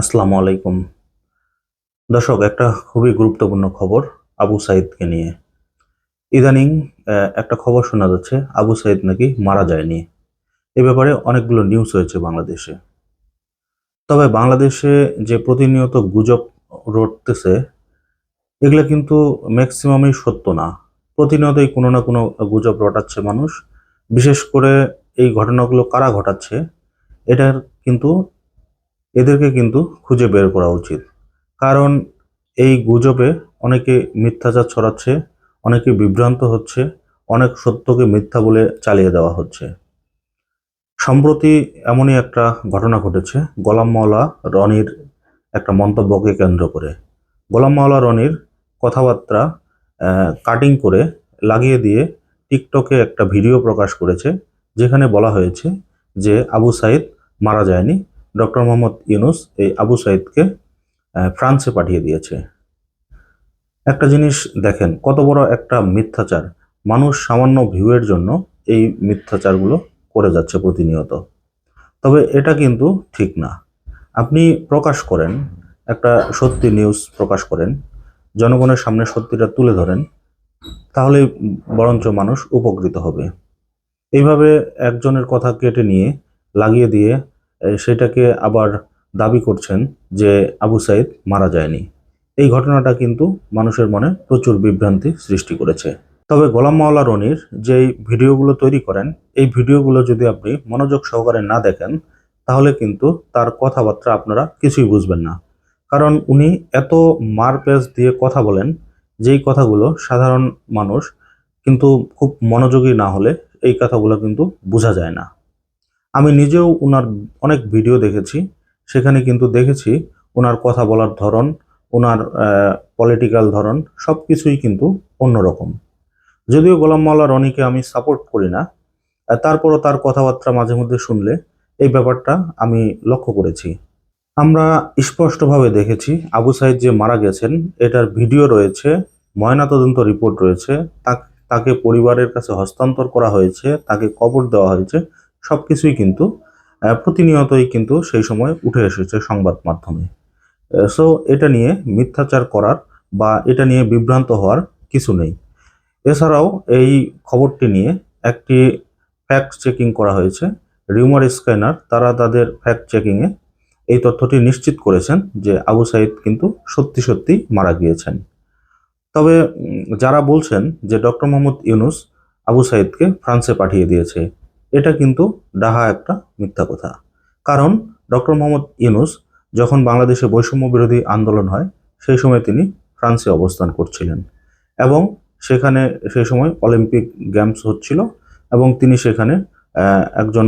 আসসালামু আলাইকুম। দর্শক, একটা খুবই গুরুত্বপূর্ণ খবর আবু সাইদকে নিয়ে। ইদানিং একটা খবর শোনা যাচ্ছে, আবু সাইদ নাকি মারা যায়নি। এ ব্যাপারে অনেকগুলো নিউজ হয়েছে বাংলাদেশে। তবে বাংলাদেশে যে প্রতিনিয়ত গুজব রটতেছে, এগুলো কিন্তু ম্যাক্সিমামই সত্য না। প্রতিনিয়তই কোনো না কোনো গুজব রটাচ্ছে মানুষ। বিশেষ করে এই ঘটনাগুলো কারা ঘটাচ্ছে, এটার কিন্তু এদেরকে কিন্তু খুঁজে বের করা উচিত। কারণ এই গুজবে অনেকে মিথ্যাচার ছড়াচ্ছে, অনেকে বিভ্রান্ত হচ্ছে, অনেক সত্যকে মিথ্যা বলে চালিয়ে দেওয়া হচ্ছে। সম্প্রতি এমনই একটা ঘটনা ঘটেছে, গোলাম মাওলা রনির একটা মন্তব্যকে কেন্দ্র করে। গোলাম মাওলা রনির কথাবার্তা কাটিং করে লাগিয়ে দিয়ে টিকটকে একটা ভিডিও প্রকাশ করেছে, যেখানে বলা হয়েছে যে আবু সাইদ মারা যায়নি ডক্টর মোহাম্মদ ইউনুস এই আবু সাইদকে ফ্রান্সে পাঠিয়ে দিয়েছে। একটা জিনিস দেখেন, কত বড় একটা মিথ্যাচার। মানুষ সামান্য ভিউয়ের জন্য এই মিথ্যাচারগুলো করে যাচ্ছে প্রতিনিয়ত। তবে এটা কিন্তু ঠিক না। আপনি প্রকাশ করেন, একটা সত্যি নিউজ প্রকাশ করেন, জনগণের সামনে সত্যিটা তুলে ধরেন তাহলে বরঞ্চ মানুষ উপকৃত হবে। এইভাবে একজনের কথা কেটে নিয়ে, লাগিয়ে দিয়ে সেটাকে আবার দাবি করছেন যে আবু সাইদ মারা যায়নি। এই ঘটনাটা কিন্তু মানুষের মনে প্রচুর বিভ্রান্তি সৃষ্টি করেছে। তবে গোলাম মাওলা রনির যেই ভিডিওগুলো তৈরি করেন, এই ভিডিওগুলো যদি আপনি মনোযোগ সহকারে না দেখেন, তাহলে কিন্তু তার কথাবার্তা আপনারা কিছুই বুঝবেন না। কারণ উনি এত মারপেজ দিয়ে কথা বলেন, যেই কথাগুলো সাধারণ মানুষ কিন্তু খুব মনোযোগী না হলে এই কথাগুলো কিন্তু বোঝা যায় না। আমি নিজেও ওনার অনেক ভিডিও দেখেছি। সেখানে কিন্তু দেখেছি ওনার কথা বলার ধরন ওনার পলিটিক্যাল ধরন সব কিছুই কিন্তু অন্যরকম। যদিও গোলাম মাওলা রনিকে আমি সাপোর্ট করি না তারপরও তার কথাবার্তা মাঝে মধ্যে শুনলে এই ব্যাপারটা আমি লক্ষ্য করেছি। আমরা স্পষ্টভাবে দেখেছি আবু সাইদ যে মারা গেছেন, এটার ভিডিও রয়েছে, ময়নাতদন্ত রিপোর্ট রয়েছে তাকে পরিবারের কাছে হস্তান্তর করা হয়েছে, তাকে কবর দেওয়া হয়েছে। সবকিছুই কিন্তু প্রতিনিয়তই কিন্তু সেই সময় উঠে এসেছে সংবাদ মাধ্যমে। সো এটা নিয়ে মিথ্যাচার করার বা এটা নিয়ে বিভ্রান্ত হওয়ার কিছু নেই। এছাড়াও এই খবরটি নিয়ে একটি ফ্যাক্ট চেকিং করা হয়েছে। রিউমার স্ক্যানার তারা তাদের ফ্যাক্ট চেকিংয়ে এই তথ্যটি নিশ্চিত করেছেন যে আবু সাইদ কিন্তু সত্যি সত্যি মারা গিয়েছেন। তবে যারা বলছেন যে ডক্টর মোহাম্মদ ইউনুস আবু সাইদকে ফ্রান্সে পাঠিয়ে দিয়েছে এটা কিন্তু ডাহা একটা মিথ্যা কথা। কারণ ডক্টর মোহাম্মদ ইউনুস যখন বাংলাদেশে বৈষম্য বিরোধী আন্দোলন হয়, সেই সময় তিনি ফ্রান্সে অবস্থান করছিলেন এবং সেখানে সেই সময় অলিম্পিক গেমস হচ্ছিল এবং তিনি সেখানে একজন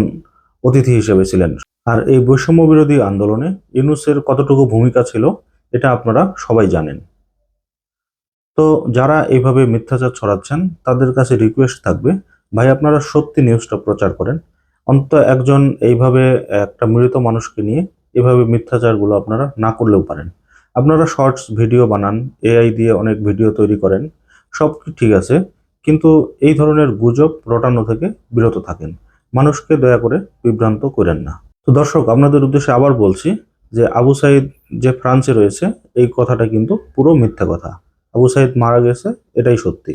অতিথি হিসেবে ছিলেন। আর এই বৈষম্য বিরোধী আন্দোলনে ইউনুসের কতটুকু ভূমিকা ছিল, এটা আপনারা সবাই জানেন। তো যারা এইভাবে মিথ্যাচার ছড়াচ্ছেন, তাদের কাছে রিকোয়েস্ট থাকবে ভাই, আপনারা সত্যি নিউজটা প্রচার করেন। অন্তত একজন এইভাবে একটা মৃত মানুষকে নিয়ে এভাবে মিথ্যাচারগুলো আপনারা না করলেও পারেন। আপনারা শর্টস ভিডিও বানান এআই দিয়ে অনেক ভিডিও তৈরি করেন, সব ঠিক আছে, কিন্তু এই ধরনের গুজব রটানো থেকে বিরত থাকেন। মানুষকে দয়া করে বিভ্রান্ত করেন না। তো দর্শক, আপনাদের উদ্দেশ্যে আবার বলছি যে আবু সাইদ যে ফ্রান্সে রয়েছে, এই কথাটা কিন্তু পুরো মিথ্যা কথা। আবু সাইদ মারা গেছে, এটাই সত্যি।